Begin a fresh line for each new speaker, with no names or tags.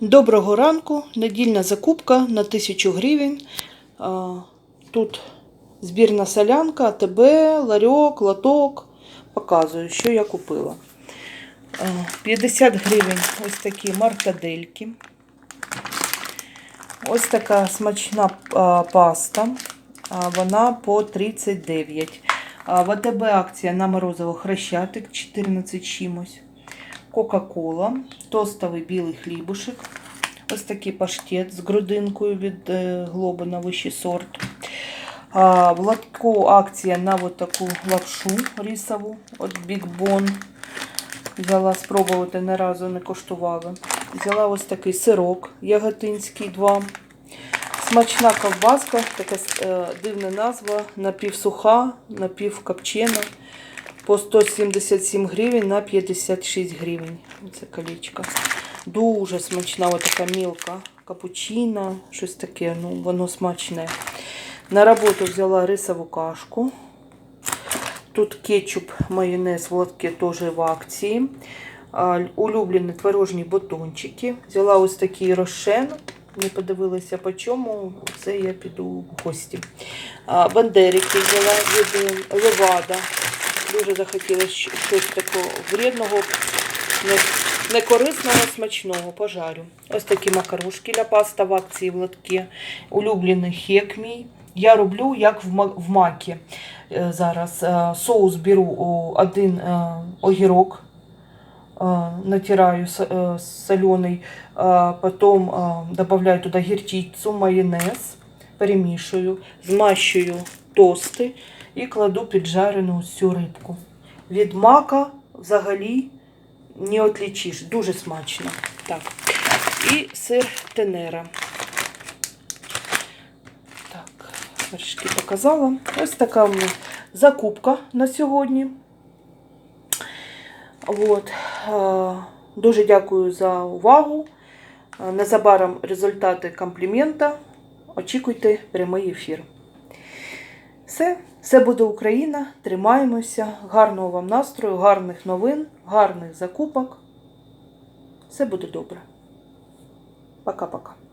Доброго ранку. Недільна закупка на 1000 гривень. Тут збірна солянка, АТБ, ларьок, лоток. Показую, що я купила. 50 гривень ось такі мартадельки. Ось така смачна паста. Вона по 39. А, В АТБ акція на морозиво хрещатик 14 чимось. Кока-кола, тостовий білий хлібушек. Ось такий паштет з грудинкою від е, Глобина вищий сорт. А, в лотку акція на таку лапшу рисову від Big Bon. Взяла спробувати, ні разу не коштувала. Взяла ось такий сирок яготинський 2. Смачна ковбаска, така е, дивна назва, напівсуха, напівкопчена. По 177 гривень на 56 гривень. Це колечко. Дуже смачна, ось така мілка капучино, щось таке, ну воно смачне. На роботу взяла рисову кашку. Тут кетчуп, майонез в лотке теж в акції. Улюблені творожні батончики. Взяла ось такий рошен. Не подивилася по чому. Це я піду в гості. Бандерики взяла від Левада. Дуже захотілося щось такого вредного, не- некорисного, смачного. Пожарю. Ось такі макарошки ля паста в акції в лотці. Улюблений хек мій. Я роблю як в макі. Е, Зараз Е, соус беру один е, огірок, натираю соленый, потом е, добавляю туда гірчицю, майонез, перемішую, змащую тости і кладу піджарену цю рибку. Від мака взагалі не отлічиш, дуже смачно. Так. І сир тенера. Так, вершки показала. Ось така у мене закупка на сьогодні. От. е, Дуже дякую за увагу. Е, Незабаром результати комплімента. Очікуйте прямий ефір. Все, все буде Україна. Тримаємося. Гарного вам настрою, гарних новин, гарних закупок. Все буде добре. Пока-пока.